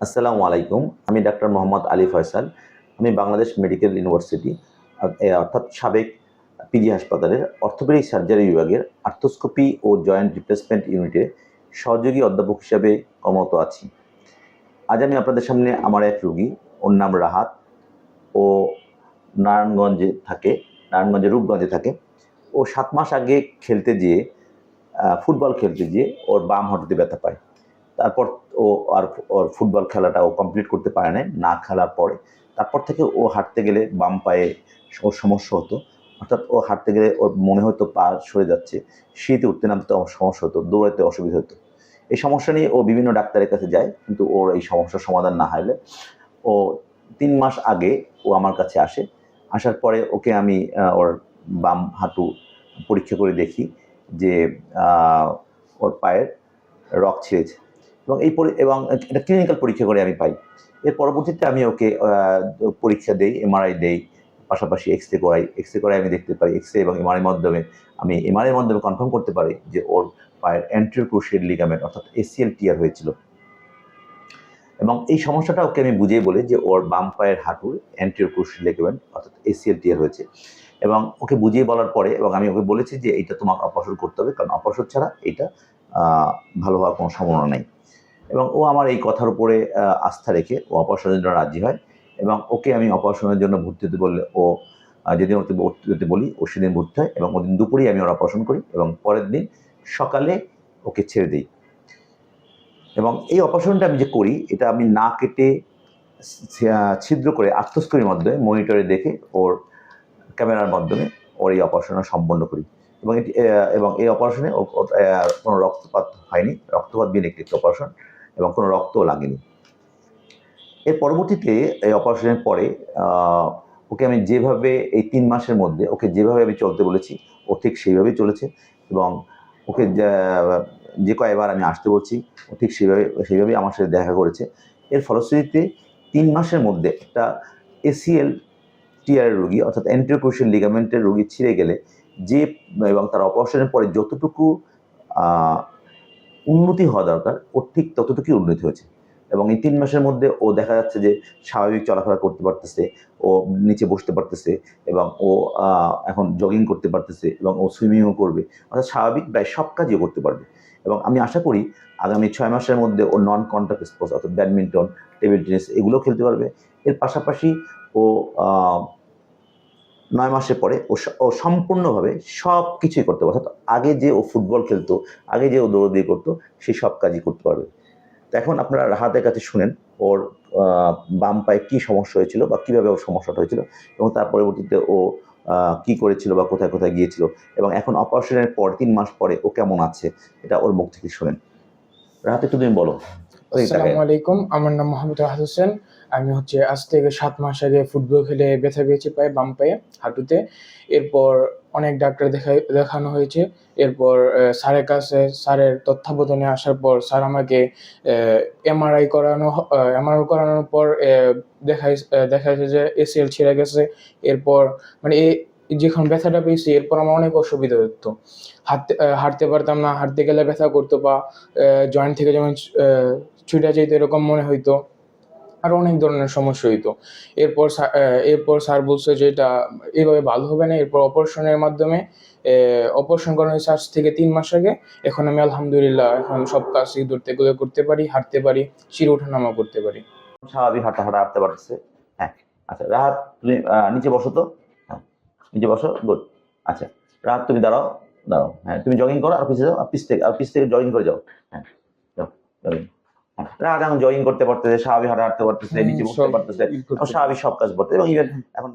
আসসালামু আলাইকুম। আমি ডাক্তার মোহাম্মদ আলী ফয়সাল। আমি বাংলাদেশ মেডিকেল ইউনিভার্সিটি অর্থাৎ সাবেক পিজি হাসপাতালের অর্থোপেডিক সার্জারি বিভাগের আর্থোস্কোপি ও জয়েন্ট রিপ্লেসমেন্ট ইউনিটের সহযোগী অধ্যাপক হিসাবে কর্মরত আছি। আজ আমি আপনাদের সামনে আমার এক রুগী ওর নাম রাহাত। ও নারায়ণগঞ্জে থাকে নারায়ণগঞ্জে রূপগঞ্জে থাকে। ও সাত মাস আগে খেলতে আহ, ফুটবল খেলতে গিয়ে ওর বাম হাঁটুতে ব্যথা পায়। তারপর ও আর ওর ফুটবল খেলাটা ও কমপ্লিট করতে পারে না না খেলার পরে। তারপর থেকে ও হাঁটতে গেলে বাম পায়ে ওর সমস্যা হতো। অর্থাৎ ও হাঁটতে গেলে ওর মনে হতো পা সরে যাচ্ছে, শীতে উঠতে নামতে ওর সমস্যা হতো দৌড়াতে অসুবিধা হতো। এই সমস্যা নিয়ে ও বিভিন্ন ডাক্তারের কাছে যায়, কিন্তু ওর এই সমস্যার সমাধান না হলে। ও তিন মাস আগে ও আমার কাছে আসে। আসার পরে ওকে আমি ওর বাম হাঁটু পরীক্ষা করে দেখি যে ওর পায়ের রক ছিঁড়েছে। এবং এই এবং এটা ক্লিনিক্যাল পরীক্ষা করে আমি পাই। এর পরবর্তীতে আমি ওকে পরীক্ষা দেই এমআরআই দেই, পাশাপাশি এক্স রে করাই। এক্স রে করাই আমি দেখতে পাই এক্স রে এবং এমআরআই মাধ্যমে আমি এমআরআই মাধ্যমে কনফার্ম করতে পারি যে ওর পায়ের অ্যান্ট্রিয়র ক্রুশিয়াল লিগামেন্ট অর্থাৎ এসিএল টিয়ার হয়েছিল। এবং এই সমস্যাটা ওকে আমি বুঝিয়ে বলি যে ওর বাম পায়ের হাঁটুর অ্যান্ট্রিয়র ক্রুশিয়াল লিগামেন্ট অর্থাৎ এসিএল টিয়ার হয়েছে। এবং ওকে বুঝিয়ে বলার পরে, এবং আমি ওকে বলেছি যে এইটা তোমাকে অপারেশন করতে হবে, কারণ অপারেশন ছাড়া এটা ভালো হওয়ার কোনো সম্ভাবনা নেই। এবং ও আমার এই কথার উপরে আস্থা রেখে ও অপারেশনের জন্য রাজি হয় এবং ওকে আমি অপারেশনের জন্য ভর্তি হতে বললে ও যেদিন ওকে ভর্তি হতে বলি, ও সেদিন ভর্তি হয় এবং ওদিন দুপুরেই আমি ওর অপারেশন করি এবং পরের দিন সকালে ওকে ছেড়ে দিই। এবং এই অপারেশনটা আমি যে করি, এটা আমি না কেটে ছিদ্র করে আর্থস্কোপির মাধ্যমে, মনিটরে দেখে ওর ক্যামেরার মাধ্যমে ওর এই অপারেশন সম্পন্ন করি। এবং এটি এবং এই অপারেশনে কোনো রক্তপাত হয়নি। রক্তপাত বিহীন একটি অপারেশন। এবং কোনো রক্তও লাগেনি। এর পরবর্তীতে এই অপারেশনের পরে ওকে আমি যেভাবে এই তিন মাসের মধ্যে ওকে যেভাবে আমি চলতে বলেছি, ও ঠিক সেইভাবেই চলেছে এবং ওকে যে কয়েকবার আমি আসতে বলছি, ও ঠিক সেইভাবে, সেইভাবেই আমার সাথে দেখা করেছে। এর ফলশ্রুতিতে তিন মাসের মধ্যে একটা এসিএল টিয়ারের রোগী, অর্থাৎ অ্যান্টিক্রোশিয়াল লিগামেন্টের রোগী ছিঁড়ে গেলে যে, এবং তার অপারেশনের পরে যতটুকু উন্নতি হওয়া দরকার, ওর ঠিক ততটুকুই উন্নতি হয়েছে। এবং এই তিন মাসের মধ্যে ও দেখা যাচ্ছে যে স্বাভাবিক চলাফেরা করতে পারতেছে, ও নিচে বসতে পারতেছে এবং ও এখন জগিং করতে পারতেছে এবং ও সুইমিংও করবে। অর্থাৎ স্বাভাবিক প্রায় সব কাজই করতে পারবে। এবং আমি আশা করি আগামী ছয় মাসের মধ্যে ও নন কন্ট্যাক্ট স্পোর্টস অর্থাৎ ব্যাডমিন্টন টেবিল টেনিস এগুলো খেলতে পারবে। এর পাশাপাশি ও নয় মাসের পরে ও সম্পূর্ণভাবে সব কিছুই করতে পারবে অর্থাৎ আগে যে ও ফুটবল খেলতো, আগে যে ও দৌড়দৌড়ি করতো সেই সব কাজই করতে পারবে। তো এখন আপনারা রাহাতের কাছে শুনেন ওর বাম পায়ে কী সমস্যা হয়েছিল বা কীভাবে ওর সমস্যাটা হয়েছিল এবং তার পরবর্তীতে ও কি করেছিল বা কোথায় কোথায় গিয়েছিল এবং এখন অপারেশনের পর তিন মাস পরে ও কেমন আছে, এটা ওর মুখ থেকে শোনেন। রাহাত, একটু তুমি বলো। আসসালামু আলাইকুম। আমার নাম মোহাম্মদ হোসেন। আমি হচ্ছে আজ থেকে সাত মাস আগে ফুটবল খেলে ব্যথা পেয়েছি পায়ে বাম পায়ে, হাঁটুতে। এরপর অনেক ডাক্তার দেখা, দেখানো হয়েছে। এরপর স্যারের কাছে, স্যারের তত্ত্বাবধানে আসার পর স্যার আমাকে এমআরআই করানো এমআরআই করানোর পর দেখা যাচ্ছে যে এসিএল ছিঁড়ে গেছে। এরপর মানে এই যখন ব্যথাটা পেয়েছি, এরপর আমার অনেক অসুবিধা হতো। হাঁটতে হাঁটতে পারতাম না, হাঁটতে গেলে ব্যথা করতো বা জয়েন্ট থেকে যেমন ছুটে যেত এরকম মনে হইতো। আরও অনেক ধরনের সমস্যা হইতো। এরপর এরপর স্যার বলছে যে এটা এইভাবে ভালো হবে না, এরপর অপারেশনের মাধ্যমে অপারেশন করানো হয়েছে আজ থেকে তিন মাস আগে। এখন আমি আলহামদুলিল্লাহ, এখন সব কাজ ধরতে গেলে করতে পারি, হাঁটতে পারি সিঁড়ি ওঠানামা করতে পারি। স্বাভাবিক হাঁটা হাঁটা হাঁটতে পারতেছে। হ্যাঁ আচ্ছা রাহাত, তুমি নিচে বসো তো। হ্যাঁ নিচে বসো গুড আচ্ছা রাত তুমি দাঁড়াও দাঁড়াও হ্যাঁ তুমি জগিং করো আর পিছিয়ে যাও আর পিছ থেকে আর পিছ থেকে জগিং করে যাও হ্যাঁ যাও জগিং রাত এখন জগিং করতে পারতেছে স্বাভাবিক হাঁটা হাঁটতে পারতেছে নিচে বসতে পারতেছে স্বাভাবিক সব কাজ করতে এবং ইভেন এখন